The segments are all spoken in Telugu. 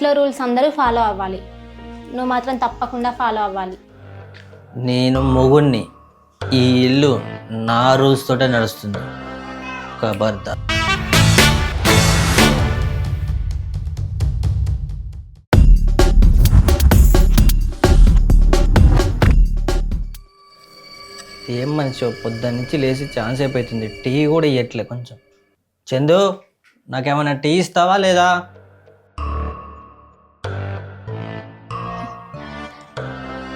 ఇంట్లో రూల్స్ అందరూ ఫాలో అవ్వాలి. నువ్వు మాత్రం తప్పకుండా ఫాలో అవ్వాలి. నేను మొగుణ్ణి. ఈ ఇల్లు నా రూల్స్ తోటే నడుస్తుంది. ఖబర్దా ఏం మనిషి పొద్దున్న నుంచి లేచి ఛాన్స్ అయిపోతుంది. టీ కూడా ఇవ్వట్లే కొంచెం. చందు నాకేమైనా టీ ఇస్తావా లేదా?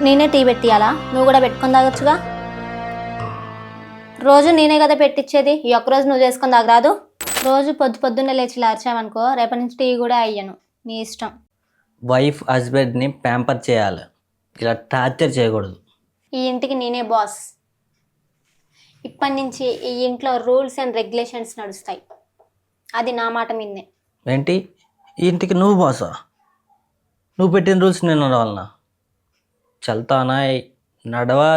నేనే టీ పెట్టియాలా నువ్వు కూడా పెట్టుకొని తాగొచ్చుగా? రోజు నేనే కదా పెట్టించేది ఈ ఒక్క రోజు నువ్వు చేసుకొని తాగరాదు. రోజు పొద్దు పొద్దున్నే లేచి లార్చావనుకో రేపటి నుంచి టీ కూడా అయ్యను. నీ ఇష్టం. వైఫ్ హస్బెండ్ని ప్యాంపర్ చేయాలి. ఇలా టార్చర్ చేయకూడదు. ఈ ఇంటికి నేనే బాస్. ఇప్పటి నుంచి ఈ ఇంట్లో రూల్స్ అండ్ రెగ్యులేషన్స్ నడుస్తాయి. అది నా మాట మీదే ఏంటి? ఈ ఇంటికి నువ్వు బాసా? నువ్వు పెట్టిన రూల్స్ నేను నడవాలనా? చల్తానాయ్ నడవా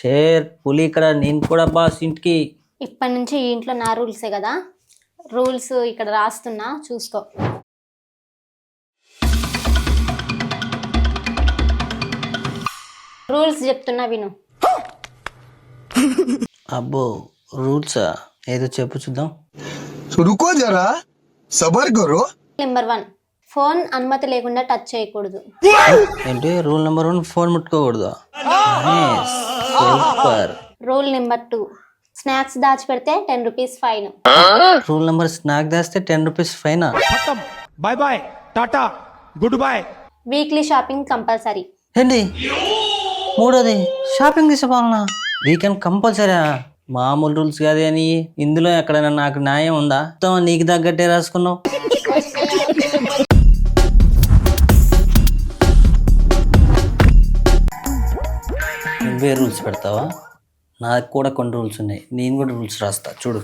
చేర్ పులి ఇక్కడ నేను కూడా బాస్ ఇంటికి. ఇప్పటి నుంచి ఈ ఇంట్లో నా రూల్సే కదా. రూల్స్ ఇక్కడ రాస్తున్నా చూసుకో. రూల్స్ చెప్తున్నా విను. అబ్బో రూల్స్? ఏదో చెప్పు చూద్దాం. చురుకో జరా సబర్ గురు నెంబర్ వన్. ఫోన్ అనుమతి లేకుండా టచ్ చేయకూడదు. ఏంటి? రూల్ నెంబర్ వన్ ఫోన్ ముట్టుకోకూడదు? Super rule number two snacks దాచి పెడితే ten rupees fine. Rule number snack దాస్తే ten rupees fine? Bye bye tata good boy weekly shopping compulsory. ఏంటి? మూడోది షాపింగ్ తీసుకోవాలనా? వీకెండ్ కంపల్సరీ మామూలు రూల్స్ కాదే అని ఇందులో ఎక్కడైనా నాకు న్యాయం ఉందా? నీకు తగ్గట్టే రాసుకున్నావు. నువ్వే రూల్స్ పెడతావా? నాకు కూడా కొన్ని రూల్స్ ఉన్నాయి. నేను కూడా రూల్స్ రాస్తా. చూడు.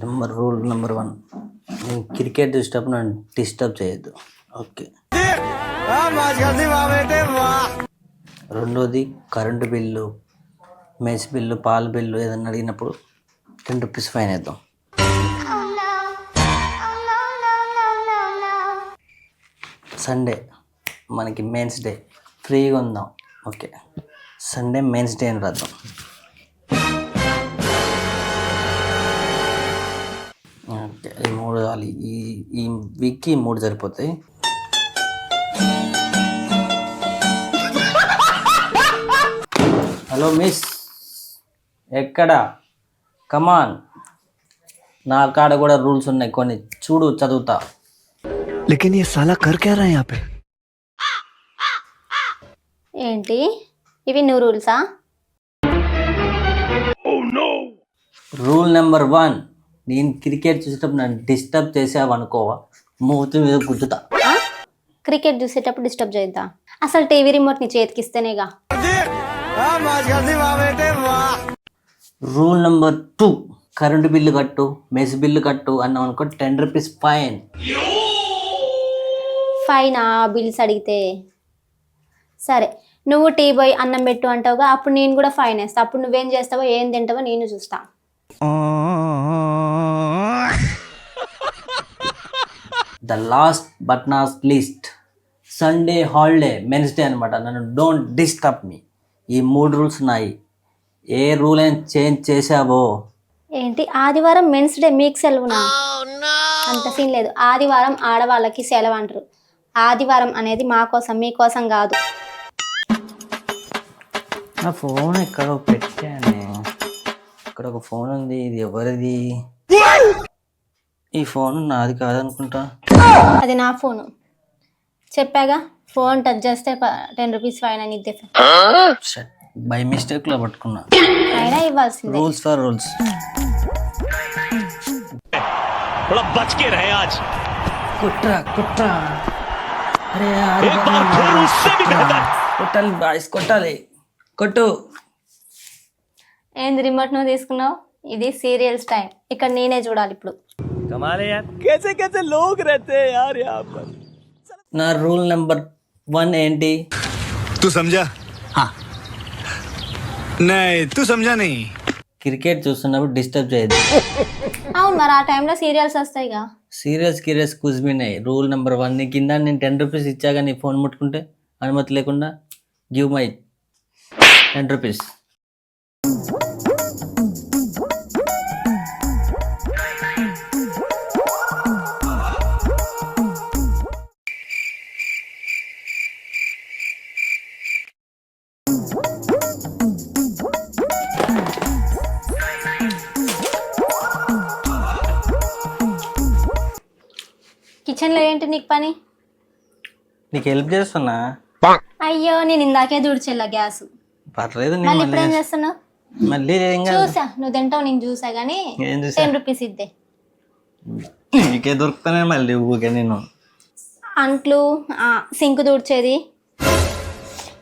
నెంబర్ రూల్ నెంబర్ వన్ నేను క్రికెట్ చూసేటప్పుడు నన్ను డిస్టర్బ్ చేయొద్దు. ఓకే రెండోది కరెంటు బిల్లు మెస్ బిల్లు పాల బిల్లు ఏదన్నా అడిగినప్పుడు టెన్ రూపీస్ ఫైన్ వేద్దాం. సండే మనకి మెయిన్స్ డే ఫ్రీగా ఉందాం. ఓకే సండే మెన్స్ డే అని రాద్దాం. ఈ మూడు కావాలి ఈ ఈ వీక్కి మూడు సరిపోతాయి. హలో మిస్ ఎక్కడ? కమాన్ నా కాడ కూడా రూల్స్ ఉన్నాయి కొన్ని చూడు చదువుతా. లేకిన్ ఈ ఏంటి? ఇవి నువ్వు రూల్సా రూల్ నెంబర్ వన్ నేను క్రికెట్ చూసేటప్పుడు నన్ను డిస్టర్బ్ చేసావనుకోవా? మూతి మీద గుద్దుతా. క్రికెట్ చూసేటప్పుడు డిస్టర్బ్ చేద్దా అసలు టీవీ రిమోట్ నీ చేతికిస్తేనేగా rule number two current bill కట్టు మెస్ బిల్లు కట్టు అన్నాం అనుకో టెన్ రూపీస్ ఫైన్ ఫైన్ ఆ బిల్స్ అడిగితే. సరే నువ్వు టీ బాయ్ అన్నం పెట్టు అంటావుగా అప్పుడు నేను కూడా ఫైన్ వేస్తా. అప్పుడు నువ్వేం చేస్తావో ఏం తింటావో నేను చూస్తా. The last but not least Sunday holiday men's day అనమాట నన్ను డోంట్ డిస్టర్బ్ మీ ఈ మూడు రూల్స్ ఉన్నాయి. ఏ రూల్ అయినా చేంజ్ చేసావో ఏంటి? ఆదివారం మెన్స్ డే మీకు సెలవునా అంత సీన్ లేదు. ఆదివారం ఆడవాళ్ళకి సెలవు అంటారు. ఆదివారం అనేది మా కోసం మీకోసం కాదు. నా ఫోన్ ఇక్కడ పెట్టాను? ఇక్కడ ఒక ఫోన్ ఉంది ఇది ఎవరిది? ఈ ఫోన్ నాది కాదనుకుంటా. అది నా ఫోన్. చెప్పాగా ఫోన్ టచ్ చేస్తే టెన్ రూపీస్ ఫైన్ అని బై మిస్టేక్లో పట్టుకున్నా. రూల్స్ ఫర్ రూల్స్ కుట్రా కుట్రా. అరే కొట్టాలి బాయ్స్ కొట్టాలి. కొట్టు ఏంది రిమోట్ నువ్వు తీసుకున్నావు ఇది సీరియల్స్ టైం ఇక్కడ నేనే చూడాలి ఇప్పుడు कमाल है यार कैसे कैसे लोग रहते हैं यार यहाँ पर నా రూల్ నెంబర్ వన్ ఏంటి तू समझा हाँ नहीं तू समझा नहीं క్రికెట్ చూస్తున్నప్పుడు డిస్టర్బ్ చేయదు అవును మరి ఆ టైంలో serials వస్తాయిగా serious serious కుజ్మినాయి rule number one నీ కింద నేను టెన్ రూపీస్ ఇచ్చాగా నీ ఫోన్ ముట్టుకుంటే అనుమతి లేకుండా గివ్ మై టెన్ రూపీస్. కిచెన్లో ఏంటి నీకు పని? నీకు హెల్ప్ చేస్తున్నా? అయ్యో నేను ఇందాకే దూడ్చెల్లా గ్యాస్. పర్లేదు మళ్ళీ మళ్ళీ ఇప్పుడు ఏం చేస్తున్నావు? మళ్ళీ చూసా నువ్వు తింటావు నేను చూసా కానీ ఏం చూసా? టెన్ రూపీస్ ఇద్దే. నీకే దొరుకుతానే మళ్ళీ ఊకే నేను. అంట్లు సింక్ దూడ్చేది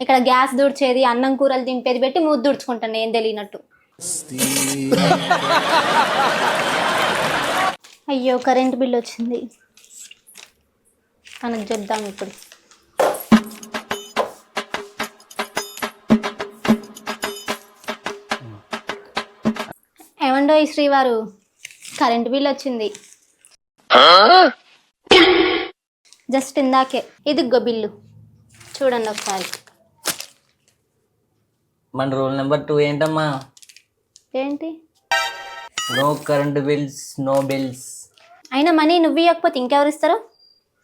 ఇక్కడ గ్యాస్ దూడ్చేది అన్నం కూరలు దింపేది పెట్టి మూతి దూడ్చుకుంటాను ఏం తెలియనట్టు. అయ్యో కరెంట్ బిల్ వచ్చింది. కనెక్ట్ చేద్దాం ఇప్పుడు. ఏమండో ఈ శ్రీవారు? కరెంట్ బిల్ వచ్చింది. జస్ట్ ఇందాకే. ఇదిగో బిల్లు. చూడండి ఒకసారి. మన రూల్ నెంబర్ టూ ఏంటమ్మా? ఏంటి? No current bills no bills. అయినా మనీ నువ్వు ఇవ్వకపోతే ఇంకెవరు ఇస్తారు?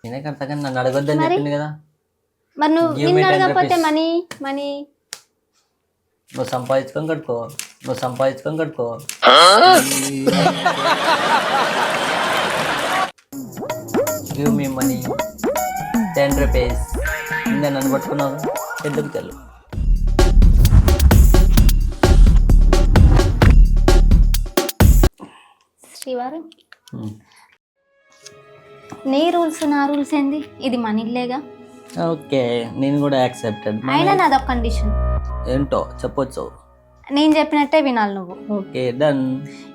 నేనే నన్ను అడగొద్దని చెప్పింది కదా. మరి నువ్వు Give me నిన్ను 10 అడగకపోతే rupees. Money money. నువ్వు సంపాదించుకొని కట్టుకో నువ్వు సంపాదించుకొని కట్టుకో give me money ten rupees నేను నన్ను పట్టుకున్నావు. ఎందుకు తెలు? శ్రీవారు? నీ రూల్స్ నా రూల్స్ ఏంది? ఇది మన ఇల్లేగా? ఓకే నేను కూడా యాక్సెప్టెడ్. అయినా నాదొక కండిషన్ ఏంటో? చెప్పొచ్చు. నేను చెప్పినట్టే వినాలి నువ్వు. ఓకే డన్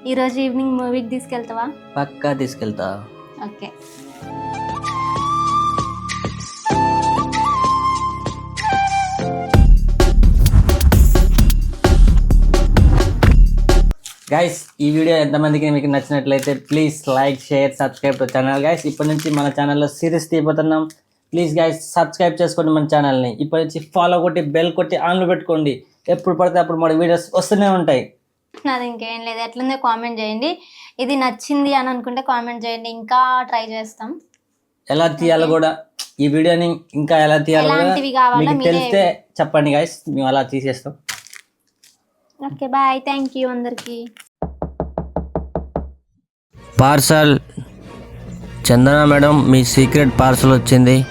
ఈరోజు ఈవినింగ్ మూవీకి తీసుకెళ్తావా? పక్కా తీసుకెళ్తా. ఓకే. గైస్ ఈ వీడియో ఎంతమందికి మీకు నచ్చినట్లయితే please like share subscribe to channel guys ఇప్పటి నుంచి మన ఛానల్లో సిరీస్ తీయబోతున్నాం. ప్లీజ్ గైస్ సబ్స్క్రైబ్ చేసుకోండి మన ఛానల్ని ఇప్పటి నుంచి ఫాలో కొట్టి బెల్ కొట్టి ఆన్లో పెట్టుకోండి. ఎప్పుడు పడితే అప్పుడు మన వీడియోస్ వస్తూనే ఉంటాయి. నాది ఇంకేం లేదు. ఎట్లుందో కామెంట్ చేయండి. ఇది నచ్చింది అని అనుకుంటే కామెంట్ చేయండి. ఇంకా ట్రై చేస్తాం. ఎలా తీయాలో కూడా ఈ వీడియోని ఇంకా ఎలా తీయాలో కూడా కావాలో మీకు మీరే- తెలిస్తే చెప్పండి గైస్ మేము అలా తీసేస్తాం. Okay bye. థ్యాంక్ యూ అందరికీ. పార్సల్ చందన మేడం మీ సీక్రెట్ పార్సల్ వచ్చింది.